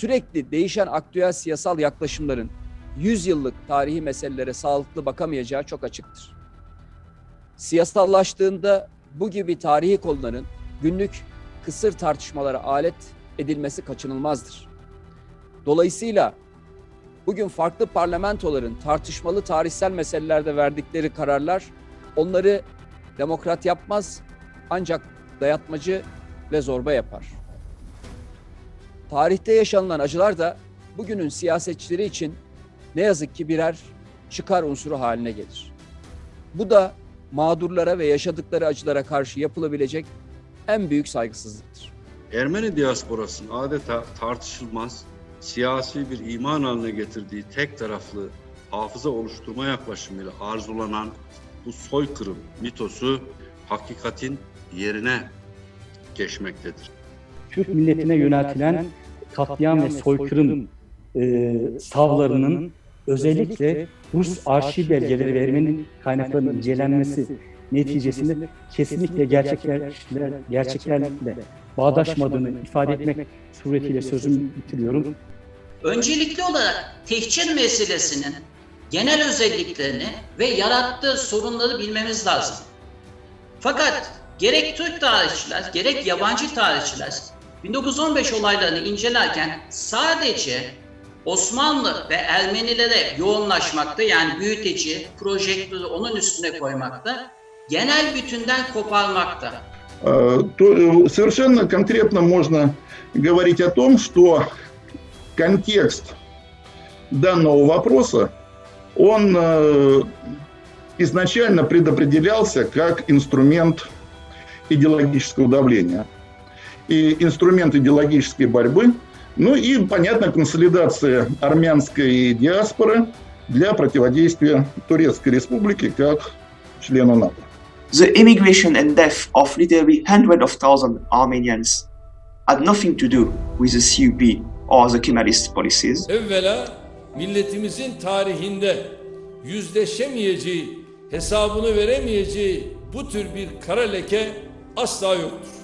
sürekli değişen aktüel siyasal yaklaşımların 100 yıllık tarihi meselelere sağlıklı bakamayacağı çok açıktır. Siyasallaştığında bu gibi tarihi konuların günlük kısır tartışmalara alet edilmesi kaçınılmazdır. Dolayısıyla bugün farklı parlamentoların tartışmalı tarihsel meselelerde verdikleri kararlar onları demokrat yapmaz ancak dayatmacı ve zorba yapar. Tarihte yaşanılan acılar da bugünün siyasetçileri için ne yazık ki birer çıkar unsuru haline gelir. Bu da mağdurlara ve yaşadıkları acılara karşı yapılabilecek en büyük saygısızlıktır. Ermeni diasporasının adeta tartışılmaz siyasi bir iman haline getirdiği tek taraflı hafıza oluşturma yaklaşımıyla arzulanan bu soykırım mitosu hakikatin yerine geçmektedir. Türk milletine yöneltilen katliam ve soykırım e, savlarının özellikle Rus arşiv belgeleri ve Ermeni kaynaklarının incelenmesi neticesinde kesinlikle gerçekler, gerçeklerle bağdaşmadığını ifade etmek suretiyle sözümü bitiriyorum. Öncelikli olarak tehcir meselesinin genel özelliklerini ve yarattığı sorunları bilmemiz lazım. Fakat gerek Türk tarihçiler gerek yabancı tarihçiler 1915 olaylarını incelerken sadece Osmanlı ve Ermenilere yoğunlaşmakta yani büyüteci, projektörü onun üstüne koymakta, genel bütünden koparmakta. Э, то э, совершенно конкретно можно говорить о том, что контекст данного вопроса, он э, изначально предопределялся как инструмент идеологического давления И инструмент идеологической борьбы, ну и, понятно, консолидация армянской диаспоры для противодействия Турецкой республике как члену НАТО. The immigration and death of literally hundreds of thousands Armenians had nothing to do with the CUP or the Kemalist policies. Evvela milletimizin tarihinde yüzleşemeyeceği, hesabını veremeyeceği bu tür bir kara leke asla yoktur.